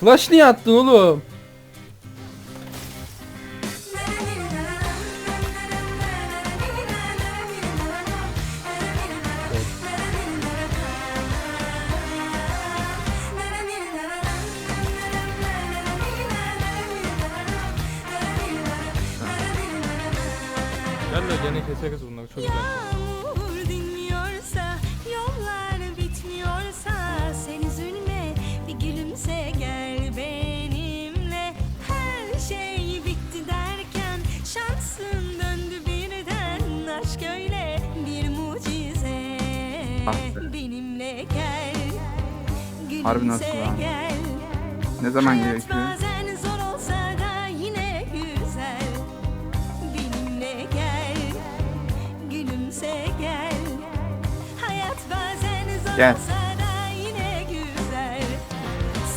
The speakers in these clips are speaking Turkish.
Flash niye attın oğlum? Gel de gene keseriz bunları çok güzel. Gel, Harbi nasıl lan? Ne zaman gerekiyor? gel,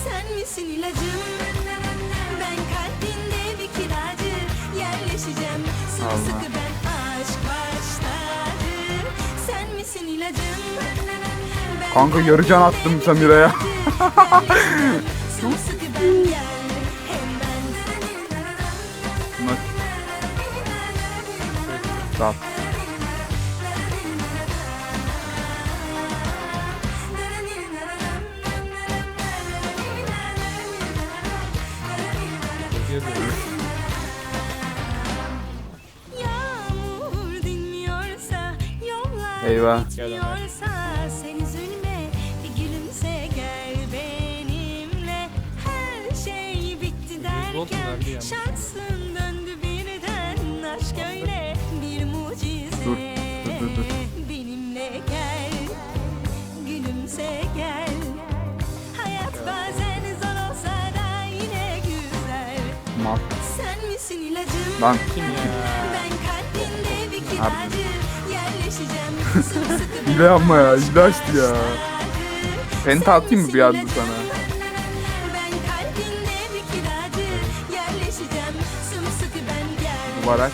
Sen misin ilacım, ben kalbinde bir kiracı. Yerleşeceğim. Sımsıkı ben Kanka yarı can attım Samira'ya. Gel hem verdi şansın döndü birden aşk öyle bir mucize Dur, dur, dur, dur. benimle gel gülümse gel hayat bazen zor olsa da yine güzel Mal. sen misin ilacım Lan Kim ya? ben kalbinde bir kiracı yerleşeceğim hile yapma ya. Hile açtı ya. Penta atayım mı bir anda sana? Bak.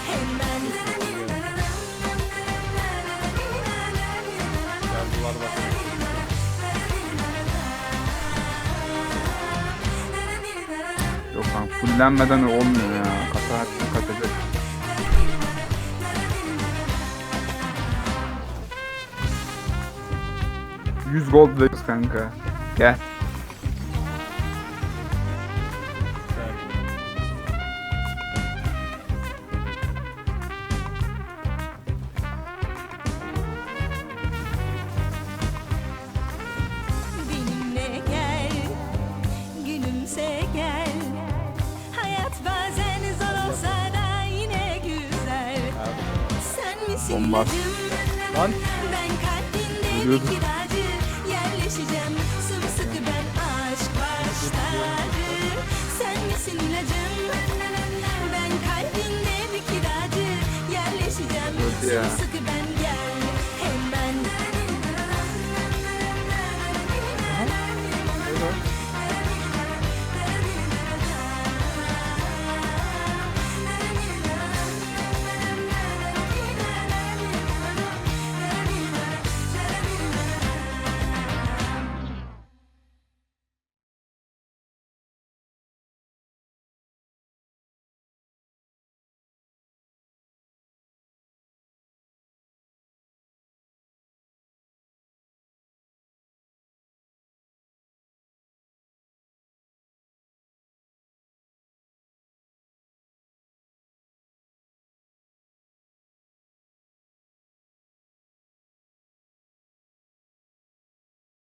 Yok lan fullenmeden olmuyor ya. Kata hakkı katacak. Yüz gold veriyoruz kanka. Gel. Sen misin Bomba. ilacım Lan Ben kalbinde Vuruyordum. bir